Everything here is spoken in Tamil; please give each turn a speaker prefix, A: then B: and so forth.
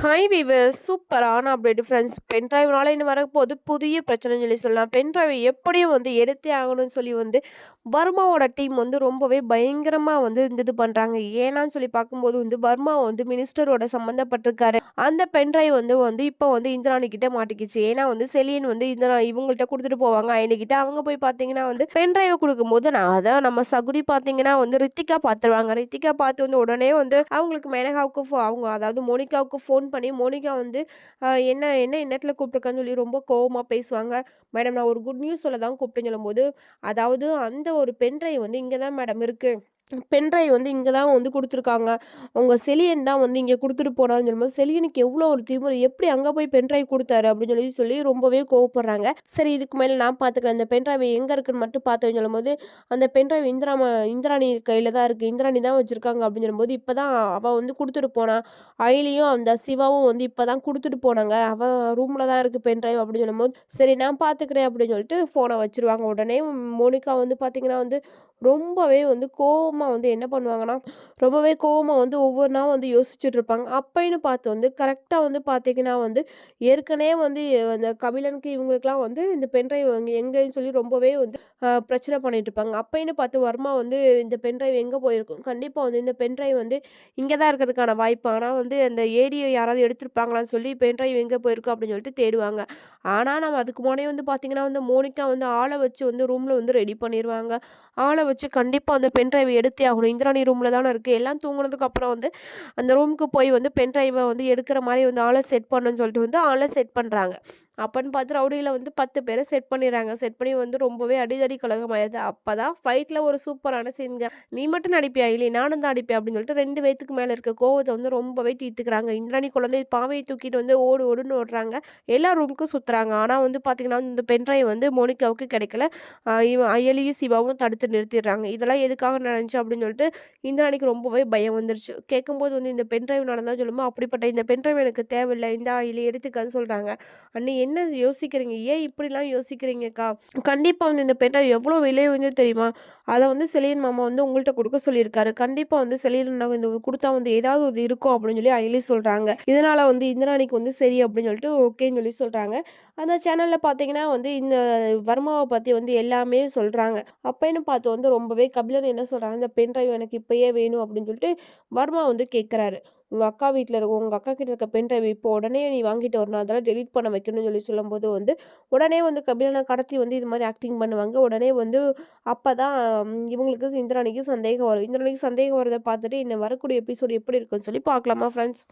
A: ஹாய் வீவர் சூப்பரான அப்டேட் ஃப்ரெண்ட்ஸ் பென் டிரைவ்னால இன்னும் வரப்போது புதிய பிரச்சனைன்னு சொல்லி சொல்லலாம். பென் டிரைவை எப்படியும் வந்து எடுத்தே ஆகணும்னு சொல்லி வந்து பர்மாவோட டீம் வந்து ரொம்பவே பயங்கரமாக வந்து இந்த இது பண்ணுறாங்க ஏன்னான்னு சொல்லி பார்க்கும்போது வந்து பர்மா வந்து மினிஸ்டரோட சம்மந்தப்பட்டிருக்காரு அந்த பென் டிரைவ் வந்து வந்து இப்போ வந்து இந்திராணி கிட்ட மாட்டிக்கிச்சு. ஏன்னா வந்து செலியன் வந்து இந்திரா இவங்கள்ட்ட கொடுத்துட்டு போவாங்க. அயனிக்கிட்ட அவங்க போய் பார்த்தீங்கன்னா வந்து பென் டிரைவை கொடுக்கும்போது நான் அதை நம்ம சகுடி பார்த்தீங்கன்னா வந்து ரித்திகா பார்த்துருவாங்க. ரித்திகா பார்த்து வந்து உடனே வந்து அவங்களுக்கு மேனகாவுக்கு ஃபோ அவங்க அதாவது மோனிகாவுக்கு ஃபோன் பண்ணி மோனிகா வந்து என்ன என்ன எண்ணத்தில் கூப்பிட்ருக்கான்னு சொல்லி ரொம்ப கோவமாக பேசுவாங்க. மேடம் நான் ஒரு குட் நியூஸ் சொல்ல தான் கூப்பிட்டேன்னு சொல்லும்போது அதாவது அந்த ஒரு பென்ட்ரைவ் வந்து இங்கே தான் மேடம் இருக்குது பென்ட்ரைவ் வந்து இங்கே தான் வந்து கொடுத்துருக்காங்க. உங்கள் செலியன் தான் வந்து இங்கே கொடுத்துட்டு போனான்னு சொல்லும்போது செலியனுக்கு எவ்வளோ ஒரு திமுறை எப்படி அங்கே போய் பென்ட்ரைவ் கொடுத்தாரு? அப்படின்னு சொல்லி சொல்லி ரொம்பவே கோவப்படுறாங்க. சரி இதுக்கு மேலே நான் பார்த்துக்கிறேன் அந்த பென்ட்ரைவ் எங்கே இருக்குன்னு மட்டும் பார்த்தேன்னு சொல்லும்போது அந்த பென்ட்ரைவ் இந்திராம இந்திராணி கையில் தான் இருக்குது இந்திராணி தான் வச்சுருக்காங்க அப்படின்னு சொல்லும்போது இப்போ தான் அவள் வந்து கொடுத்துட்டு போனான் அயிலியும் அந்த சிவாவும் வந்து இப்போ தான் கொடுத்துட்டு போனாங்க. அவள் ரூமில் தான் இருக்குது பென்ட்ரைவ் அப்படின்னு சொல்லும்போது சரி நான் பார்த்துக்கிறேன் அப்படின்னு சொல்லிட்டு ஃபோனை வச்சுருவாங்க. உடனே மோனிகா வந்து பார்த்திங்கன்னா வந்து ரொம்பவே வந்து கோவம் அம்மா வந்து என்ன பண்ணுவாங்கன்னா ரொம்பவே கோவமாக வந்து ஒவ்வொரு நாள் வந்து யோசிச்சுட்டு இருப்பாங்க அப்பைன்னு பார்த்து வந்து கரெக்டாக வந்து பார்த்தீங்கன்னா வந்து ஏற்கனவே வந்து அந்த கபிலனுக்கு இவங்களுக்குலாம் வந்து இந்த பென்ட்ரைவ் எங்கேன்னு சொல்லி ரொம்பவே வந்து பிரச்சனை பண்ணிட்டு இருப்பாங்க அப்பைன்னு பார்த்து வர்மா வந்து இந்த பென்ட்ரைவ் எங்கே போயிருக்கும்? கண்டிப்பாக வந்து இந்த பென்ட்ரைவ் வந்து இங்கே தான் இருக்கிறதுக்கான வாய்ப்பு. ஆனால் வந்து அந்த ஏரியை யாராவது எடுத்துருப்பாங்களான்னு சொல்லி பென்ட்ரைவ் எங்கே போயிருக்கும் அப்படின்னு சொல்லிட்டு தேடுவாங்க. ஆனால் நம்ம அதுக்கு முன்னாடியே வந்து பார்த்திங்கன்னா வந்து மோனிகா வந்து ஆளை வச்சு வந்து ரூமில் வந்து ரெடி பண்ணிடுவாங்க ஆளை வச்சு கண்டிப்பாக அந்த பென் ட்ரைவை எடுத்தே ஆகணும். இந்திராணி ரூமில் தானே இருக்குது எல்லாம் தூங்குனதுக்கு அப்புறம் வந்து அந்த ரூமுக்கு போய் வந்து பென் ட்ரைவை வந்து எடுக்கிற மாதிரி வந்து ஆளை செட் பண்ணுன்னு சொல்லிட்டு வந்து ஆளை செட் பண்ணுறாங்க அப்போன்னு பார்த்து ரவுடியில் வந்து பத்து பேரை செட் பண்ணிடுறாங்க. செட் பண்ணி வந்து ரொம்பவே அடிதடி கழகம் ஆயிடுது. அப்போ தான் ஃபைட்டில் ஒரு சூப்பரான சீன்ங்க நீ மட்டும் நடிப்பியா இல்லை நானும் தான் அடிப்பேன் அப்படின்னு சொல்லிட்டு ரெண்டு வயதுக்கு மேலே இருக்க கோவத்தை வந்து ரொம்பவே தீர்த்துக்கிறாங்க. இந்திராணி குழந்தை பாவையை தூக்கிட்டு வந்து ஓடு ஓடுன்னு ஓடுறாங்க. எல்லா ரூமுக்கும் சுற்றுறாங்க ஆனால் வந்து பார்த்திங்கன்னா இந்த பென்ட்ரைவ் வந்து மோனிகாவுக்கு கிடைக்கல. இவன் அயலியும் சிவாவும் தடுத்து நிறுத்திடுறாங்க. இதெல்லாம் எதுக்காக நடந்துச்சு அப்படின்னு சொல்லிட்டு இந்திராணிக்கு ரொம்பவே பயம் வந்துருச்சு. கேட்கும்போது வந்து இந்த பென்ட்ரைவ் நடந்தால் சொல்லுமா? அப்படிப்பட்ட இந்த பென்ட்ரைவ் எனக்கு தேவையில்லை. இந்த அயலி எடுத்துக்கன்னு சொல்கிறாங்க அண்ணி என்ன யோசிக்கிறீங்க? ஏன் இப்படிலாம் யோசிக்கிறீங்கக்கா? கண்டிப்பாக வந்து இந்த பேட்டா எவ்வளோ விலை வந்து தெரியுமா? அதை வந்து செலியன் மாமா வந்து உங்கள்கிட்ட கொடுக்க சொல்லியிருக்காரு. கண்டிப்பாக வந்து செலியன் இந்த கொடுத்தா வந்து ஏதாவது ஒரு இருக்கும் அப்படின்னு சொல்லி அயலி சொல்கிறாங்க இதனால் வந்து இந்திராணிக்கு வந்து சரி அப்படின்னு சொல்லிட்டு ஓகேன்னு சொல்லி சொல்கிறாங்க அந்த சேனலில் பார்த்தீங்கன்னா வந்து இந்த வர்மாவை பற்றி வந்து எல்லாமே சொல்கிறாங்க அப்போன்னு பார்த்து வந்து ரொம்பவே கபிலன் என்ன சொல்கிறாங்க இந்த பென் ட்ரைவ் எனக்கு இப்போயே வேணும் அப்படின்னு சொல்லிட்டு வர்மா வந்து கேட்குறாரு உங்கள் அக்கா வீட்டில் இருக்க உங்கள் அக்கா கிட்ட இருக்க பென் ட்ரைவ் இப்போ உடனே நீ வாங்கிட்டு வரணும் அதெல்லாம் டெலிட் பண்ண வைக்கணும்னு சொல்லி சொல்லும்போது வந்து உடனே வந்து கபிலனை கடத்தி வந்து இது மாதிரி ஆக்டிங் பண்ணுவாங்க. உடனே வந்து அப்போ தான் இவங்களுக்கு இந்திராணிக்கு சந்தேகம் வரும். இந்திராணிக்கு சந்தேகம் வரதை பார்த்துட்டு இன்னும் வரக்கூடிய எபிசோடு எப்படி இருக்குன்னு சொல்லி பார்க்கலாமா ஃப்ரெண்ட்ஸ்